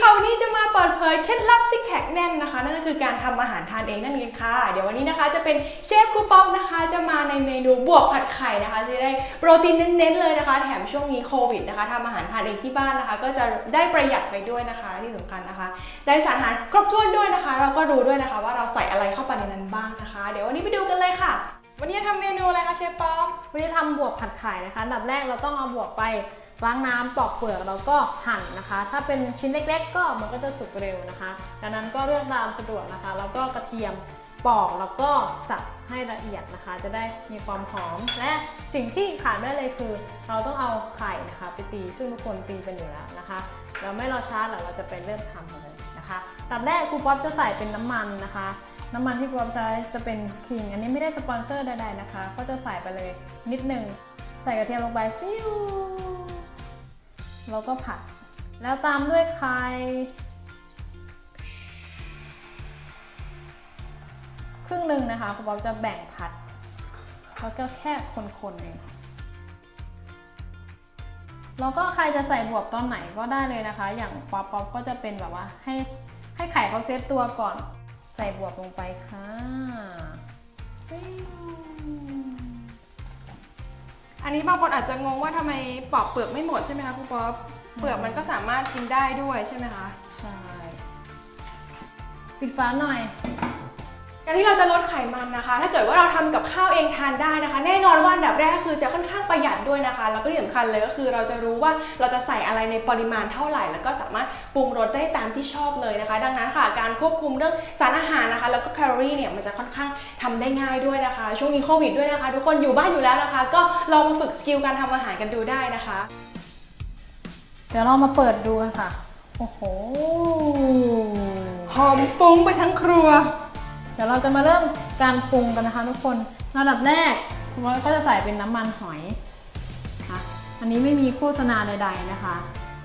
ค่ะวันนี้จะมาเปิดเผยเคล็ดลับซิกแพคแน่นนะคะ นั่นก็คือการทำอาหารทานเองนั่นเองค่ะ เดี๋ยววันนี้นะคะจะเป็นเชฟคูปอปนะคะ จะมาในเมนูบวกผัดไข่นะคะจะได้โปรตีนเน้นๆเลยนะคะ แถมช่วงนี้โควิดนะคะทำอาหารทานเองที่บ้านนะคะ ก็จะได้ประหยัดไปด้วยนะคะที่สำคัญนะคะ ได้สารอาหารครบถ้วนด้วยนะคะ เราก็รู้ด้วยนะคะว่าเราใส่อะไรเข้าไปในนั้นบ้างนะคะ เดี๋ยววันนี้ไปดูกันเลยค่ะวันนี้ทำเมนูอะไรคะเชฟป๊อปวันนี้ทำบวกผัดไข่นะคะอันดับแรกเราต้องเอาบวกไป ล้างน้ำปอกเปลือกแล้วก็หั่นนะคะ ถ้าเป็นชิ้นเล็ก ๆ ก็มันก็จะสุกเร็วนะคะ ดังนั้นก็เลือกตามสะดวกนะคะ แล้วก็กระเทียมปอกแล้วก็สับให้ละเอียดนะคะ จะได้มีความหอม และสิ่งที่ขาดไม่ได้เลยคือ เราต้องเอาไข่นะคะไปตีซึ่งทุกคนตีเป็นอยู่แล้วนะคะ เราไม่รอช้าหรอกเราจะไปเริ่มทำกันเลยนะคะอับแรกครูป๊อปจะใส่เป็นน้ำมันนะคะ น้ำมันที่ครูป๊อปใช้จะเป็นคิง อันนี้ไม่ได้สปอนเซอร์ใดๆนะคะ ก็จะใส่ไปเลยนิดหนึ่งใส่กระเทียมลงไปฟิว แล้วก็ผัด แล้วตามด้วยไข่ครึ่งหนึ่งนะคะคุณป๊อปจะแบ่งผัดแล้วก็แค่คนๆเองแล้วก็ใครจะใส่บวบตอนไหนก็ได้เลยนะคะ อย่างป๊อปป๊อปก็จะเป็นแบบว่าให้ให้ไข่เขาเซตตัวก่อนใส่บวบลงไปค่ะฟิว อันนี้บางคนอาจจะงงว่าทำไมปอกเปลือกไม่หมดใช่ไหมคะครูป๊อปเปลือกมันก็สามารถกินได้ด้วยใช่ไหมคะ ใช่ ปิดฝาหน่อย การที่เราจะลดไขมันนะคะ ถ้าเกิดว่าเราทำกับข้าวเองทานได้นะคะ แน่นอนว่าอันดับแรกก็คือจะค่อนข้างประหยัดด้วยนะคะ แล้วก็ที่สำคัญเลยก็คือเราจะรู้ว่าเราจะใส่อะไรในปริมาณเท่าไหร่ แล้วก็สามารถปรุงรสได้ตามที่ชอบเลยนะคะ ดังนั้นค่ะ การควบคุมเรื่องสารอาหารนะคะ แล้วก็แคลอรี่เนี่ยมันจะค่อนข้างทำได้ง่ายด้วยนะคะ ช่วงนี้โควิดด้วยนะคะ ทุกคนอยู่บ้านอยู่แล้วนะคะ ก็ลองมาฝึกสกิลการทำอาหารกันดูได้นะคะ เดี๋ยวเรามาเปิดดูกันค่ะ โอ้โห หอมฟุ้งไปทั้งครัวเดี๋ยวเราจะมาเริ่มการปรุงกันนะคะทุกคนระดับแรกคุณว่าก็จะใส่เป็นน้ำมันหอยค่ะอันนี้ไม่มีโฆษณาใด ๆ นะคะ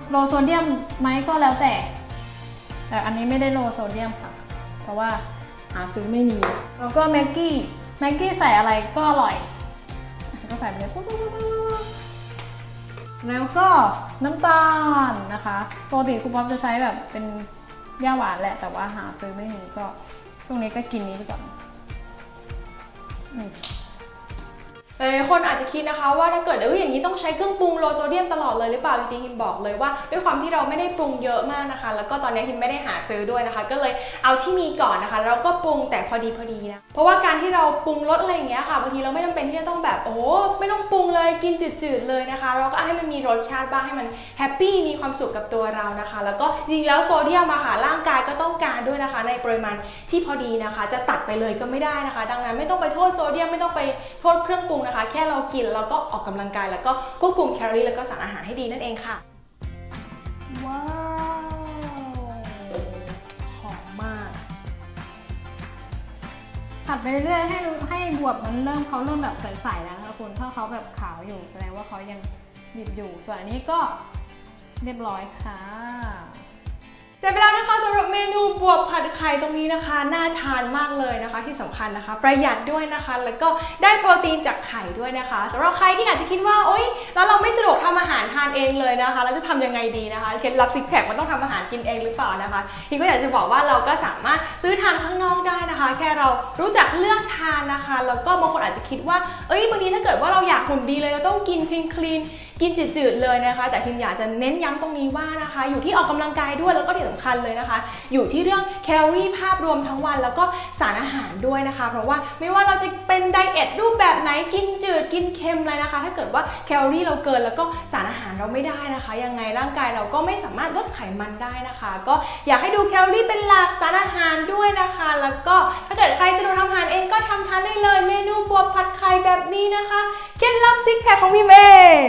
โลโซเดียมไหมก็แล้วแต่ แต่อันนี้ไม่ได้โลโซเดียมค่ะ เพราะว่าหาซื้อไม่มีแล้วก็แม็กกี้แม็กกี้ใส่อะไรก็อร่อยก็ใส่ไปเลยปุ๊บปุ๊บปุ๊บปุ๊บแล้วก็น้ำตาลนะคะปกติครูป๊อปจะใช้แบบเป็นย่าหวานแหละแต่ว่าหาซื้อไม่มีก็ ช่วงนี้ก็กินนี้ไปก่อนอืม หลายคนอาจจะคิดนะคะว่าถ้าเกิดเอออย่างนี้ต้องใช้เครื่องปรุงโลโซเดียมตลอดเลยหรือเปล่าจริงๆฮิมบอกเลยว่า ด้วยความที่เราไม่ได้ปรุงเยอะมากนะคะ แล้วก็ตอนนี้ฮิมไม่ได้หาซื้อด้วยนะคะ ก็เลยเอาที่มีก่อนนะคะแล้วก็ปรุงแต่พอดีพอดีนะเพราะว่าการที่เราปรุงรสอะไรอย่างเงี้ยค่ะบางทีเราไม่จำเป็นที่จะต้องแบบโอ้ไม่ต้องปรุงเลยกินจืดๆเลยนะคะ เราก็ให้มันมีรสชาติบ้างให้มันแฮปปี้มีความสุขกับตัวเรานะคะ แล้วก็จริงแล้วโซเดียมอะค่ะร่างกายก็ต้องการด้วยนะคะ ในปริมาณที่พอดีนะคะ จะตัดไปเลยก็ไม่ได้นะคะ ดังนั้นไม่ต้องไปโทษโซเดียมไม่ต้องไปโทษเครื่องปรุงนะคะ แค่เรากินแล้วก็ออกกำลังกาย แล้วก็ควบคุมแคลอรี่แล้วก็สารอาหารให้ดีนั่นเองค่ะ ว้าวหอมมาก ผัดไปเรื่อยๆให้รู้ให้บวบมันเริ่มเขาเริ่มแบบใสๆแล้วนะคะคุณถ้าเขาแบบขาวอยู่แสดงว่าเขายังดิบอยู่ ส่วนอันนี้ก็เรียบร้อยค่ะ สร็จไปแล้วนะคะสำหรับเมนูบวบผัดไข่ตรงนี้นะคะ น่าทานมากเลยนะคะ ที่สำคัญนะคะ ประหยัดด้วยนะคะ แล้วก็ได้โปรตีนจากไข่ด้วยนะคะสำหรับใครที่อาจจะคิดว่าโอ๊ยแล้วเราไม่สะดวกทำอาหารทานเองเลยนะคะแล้วจะทำยังไงดีนะคะเคล็ดลับซิกแพคมันต้องทำอาหารกินเองหรือเปล่านะคะทีก็อยากจะบอกว่าเราก็สามารถซื้อทานข้างนอกได้นะคะ แค่เรารู้จักเลือกทานนะคะ แล้วก็บางคนอาจจะคิดว่า เอ้ยบางทีถ้าเกิดว่าเราอยากหุ่นดีเลยเราต้องกินคลีนคลีนกินจืดๆเลยนะคะ แต่ทีมอยากจะเน้นย้ำตรงนี้ว่านะคะ อยู่ที่ออกกำลังกายด้วยแล้วก็ที่สำคัญเลยนะคะ อยู่ที่เรื่องแคลอรี่ภาพรวมทั้งวัน แล้วก็สารอาหารด้วยนะคะ เพราะว่าไม่ว่าเราจะเป็นไดเอทรูปแบบไหนกินจืดกินเค็มอะไรนะคะ ถ้าเกิดว่าแคลอรี่เราเกินแล้วก็สารอาหารเราไม่ได้นะคะ ยังไงร่างกายเราก็ไม่สามารถลดไขมันได้นะคะ ก็อยากให้ดูแคลอรี่เป็นหลักสารอาหารด้วยนะคะ แล้วก็ถ้าเกิดใครจะดูทำอาหารเองก็ทำทานได้เลย เมนูบวบผัดไข่แบบนี้นะคะเคล็ดลับซิกแพคของพิมเอง